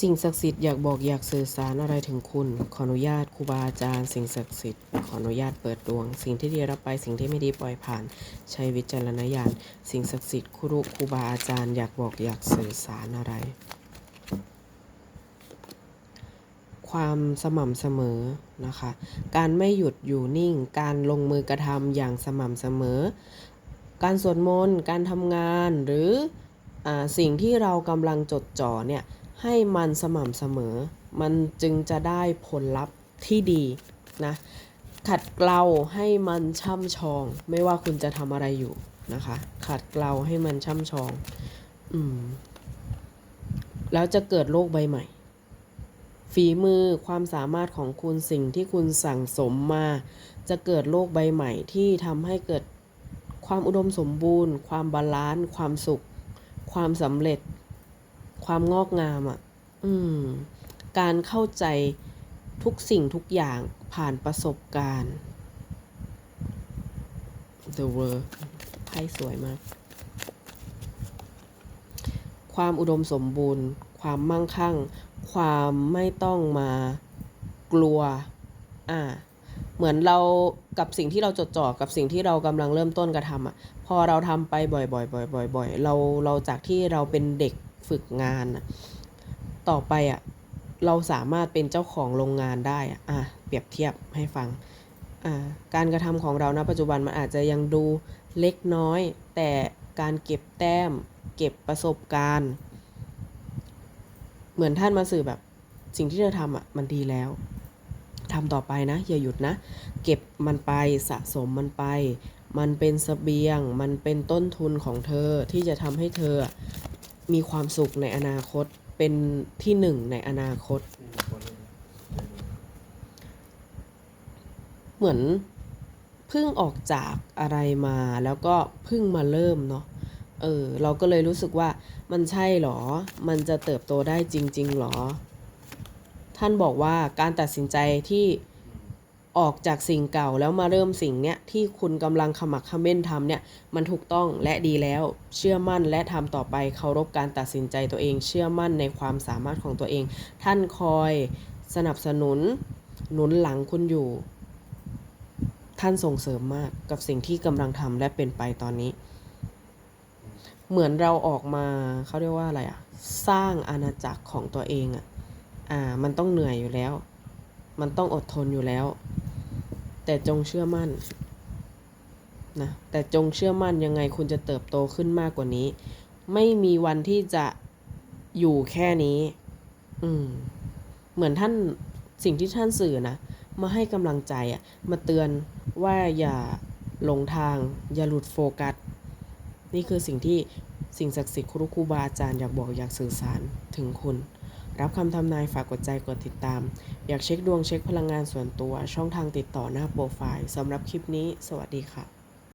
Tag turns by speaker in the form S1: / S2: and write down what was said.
S1: สิ่งศักดิ์สิทธิ์อยากบอกอยากสื่อสารอะไรถึงคุณ ขออนุญาตครูบาอาจารย์ สิ่งศักดิ์สิทธิ์ขออนุญาตเปิดดวง สิ่งที่ดีรับไปสิ่งที่ไม่ดีปล่อยผ่าน ใช้วิจารณญาณสิ่งศักดิ์สิทธิ์ครูครูบาอาจารย์อยากบอกอยากสื่อสารอะไร ความสม่ำเสมอนะคะ การไม่หยุดอยู่นิ่ง การลงมือกระทำอย่างสม่ำเสมอ การสวดมนต์การทำงานหรืออสิ่งที่เรากำลังจดจ่อเนี่ย ให้มันสม่ำเสมอ มันจึงจะได้ผลลัพธ์ที่ดีนะ ขัดเกลาให้มันช่ำชอง ไม่ว่าคุณจะทำอะไรอยู่นะคะ ขัดเกลาให้มันช่ำชอง อืม แล้วจะเกิดโลกใบใหม่ ฝีมือความสามารถของคุณสิ่งที่คุณสั่งสมมา จะเกิดโลกใบใหม่ที่ทำให้เกิดความอุดมสมบูรณ์ ความบาลานซ์ ความสุข ความสำเร็จ ความงอกงามอะ่ะ อืม การเข้าใจทุกสิ่งทุกอย่างผ่านประสบการณ์ The World ไพ่สวยมาก ความอุดมสมบูรณ์ ความมั่งคั่ง ความไม่ต้องมากลัว อ่า เหมือนเรากับสิ่งที่เราจดจ่อกับสิ่งที่เรากำลังเริ่มต้นกระทำอะ พอเราทำไปบ่อยๆบ่อยๆบ่อยๆเราเราจากที่เราเป็นเด็ก ฝึกงานอะต่อไปอะเราสามารถเป็นเจ้าของโรงงานได้อะอะเปรียบเทียบให้ฟังอ่าการกระทำของเราณปัจจุบันมันอาจจะยังดูเล็กน้อย แต่การเก็บแต้ม เก็บประสบการณ์ เหมือนท่านมาสื่อแบบสิ่งที่เธอทำอะมันดีแล้วทำต่อไปนะอย่าหยุดนะ เก็บมันไปสะสมมันไป มันเป็นเสบียง มันเป็นต้นทุนของเธอที่จะทำให้เธอ มีความสุขในอนาคตเป็นที่หนึ่งในอนาคต เหมือนเพิ่งออกจากอะไรมาแล้วก็เพิ่งมาเริ่มเนาะเออเราก็เลยรู้สึกว่ามันใช่หรอ มันจะเติบโตได้จริง ๆ หรอ ท่านบอกว่าการตัดสินใจที่ ออกจากสิ่งเก่าแล้วมาเริ่มสิ่งเนี้ยที่คุณกำลังขมักขม้นทำเนี่ยมันถูกต้องและดีแล้ว เชื่อมั่นและทำต่อไปเคารพการตัดสินใจตัวเอง เชื่อมั่นในความสามารถของตัวเอง ท่านคอยสนับสนุน หนุนหลังคุณอยู่ ท่านส่งเสริมมากกับสิ่งที่กำลังทำและเป็นไปตอนนี้ เหมือนเราออกมาเขาเรียกว่าอะไรอะสร้างอาณาจักรของตัวเองอะอ่า มันต้องเหนื่อยอยู่แล้ว มันต้องอดทนอยู่แล้ว แต่จงเชื่อมั่นนะแต่จงเชื่อมั่นยังไงคุณจะเติบโตขึ้นมากกว่านี้ ไม่มีวันที่จะอยู่แค่นี้ อืม เหมือนท่านสิ่งที่ท่านสื่อนะมาให้กำลังใจอะมาเตือนว่าอย่าหลงทาง อย่าหลุดโฟกัส นี่คือสิ่งที่สิ่งศักดิ์สิทธิ์ครูครูบาอาจารย์อยากบอกอยากสื่อสารถึงคุณ รับคำทำนายฝากกดใจกดติดตาม อยากเช็คดวงเช็คพลังงานส่วนตัว ช่องทางติดต่อหน้าโปรไฟล์สำหรับคลิปนี้ สวัสดีค่ะ